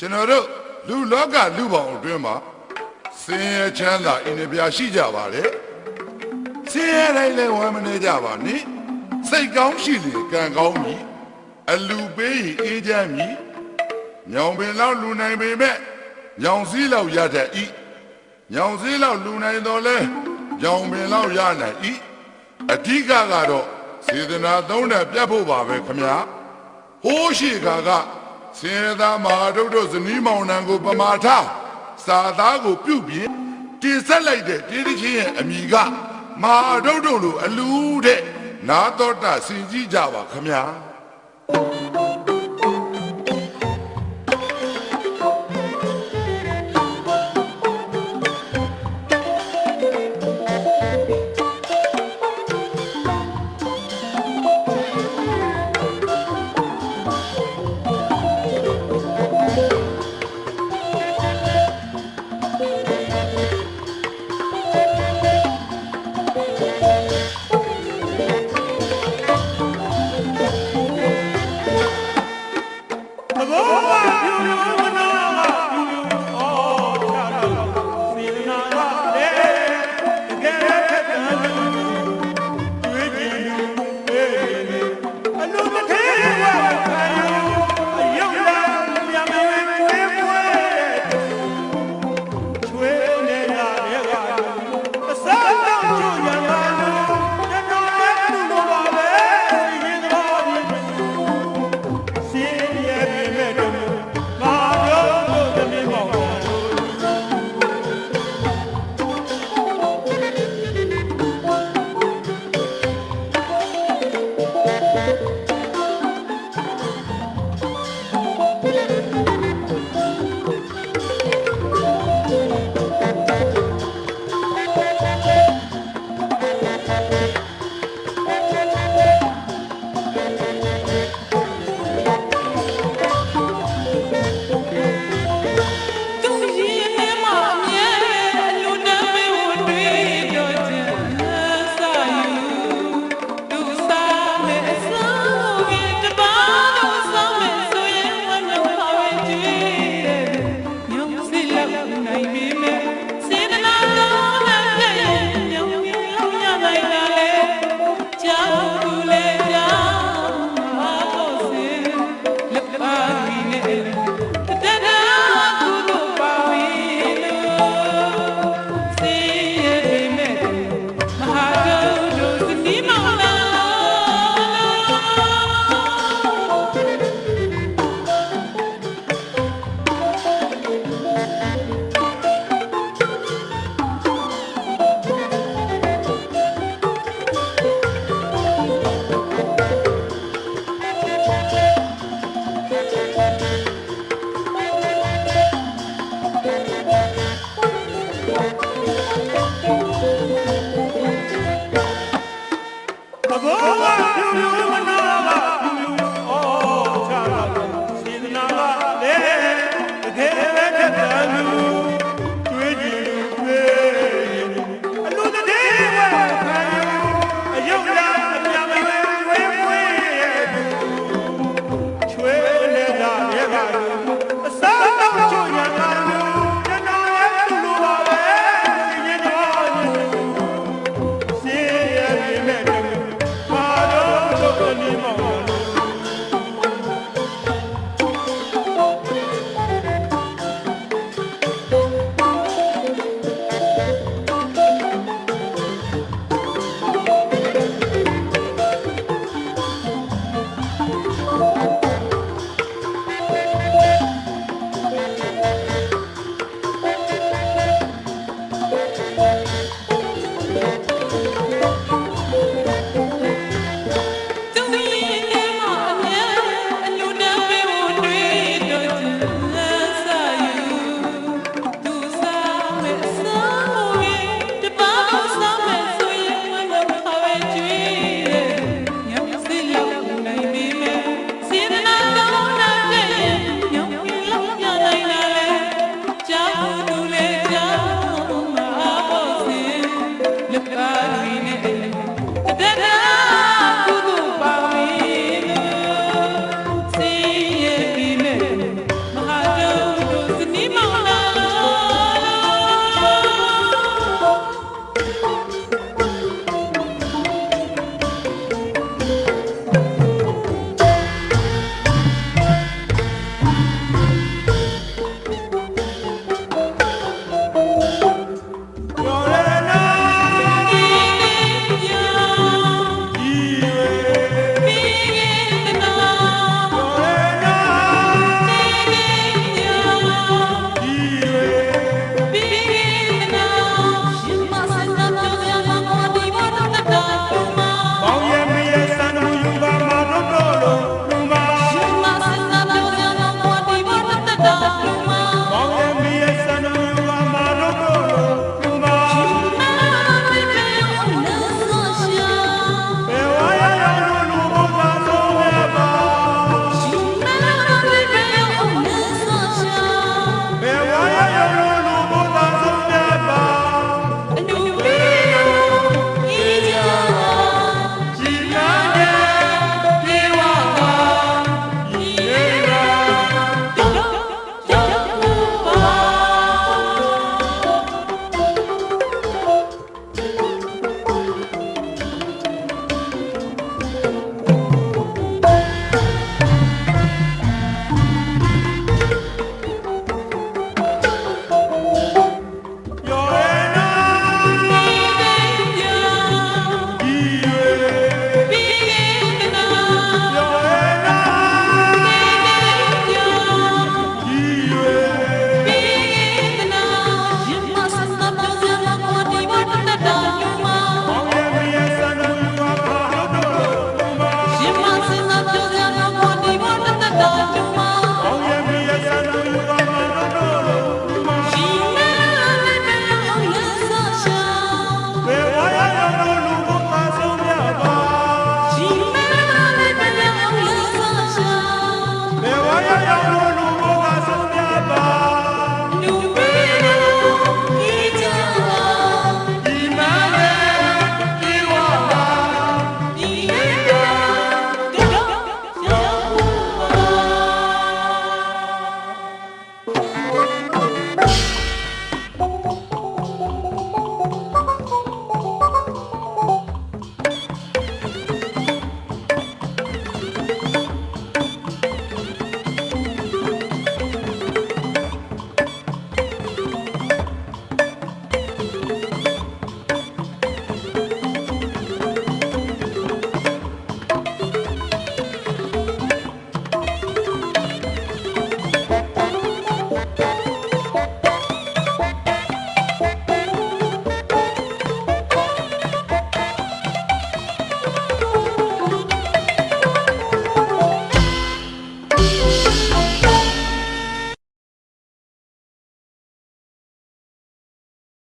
ကျွန်တော်တို့လူလောကလူပေါင်းအတွင်းမှာစင်ရချမ်းသာအင်းပြာရှိကြပါတယ်စင်ရတိုင်းလည်းဝမ်းမနေကြပါနဲ့စိတ်ကောင်းရှိလေကံကောင်းပြီအလူပေးရင်အေးချမ်းပြီညောင်ပင်လောက်လူနိုင်ပေမဲ့ညောင်စည်းလောက်ရတတ်ဤညောင်စည်းလောက်လူနိုင်တော့လဲညောင်ပင်လောက်ရနိုင်ဤအဓိကကတော့စေတနာသုံးတဲ့ပြတ်ဖို့ပါပဲခမညာဟိုးရှိခါက စင်ရသားမဟာဒုတ်တို့ဇနီးမောင်နှံကိုပမာထစာသားကိုပြုတ်ပြင်းတင်ဆက်လိုက်တဲ့တေးတချင်းရဲ့အမိကမဟာဒုတ်တို့လိုအလူတဲ့နာတော်တာစင်ကြည့်ကြပါခမညာ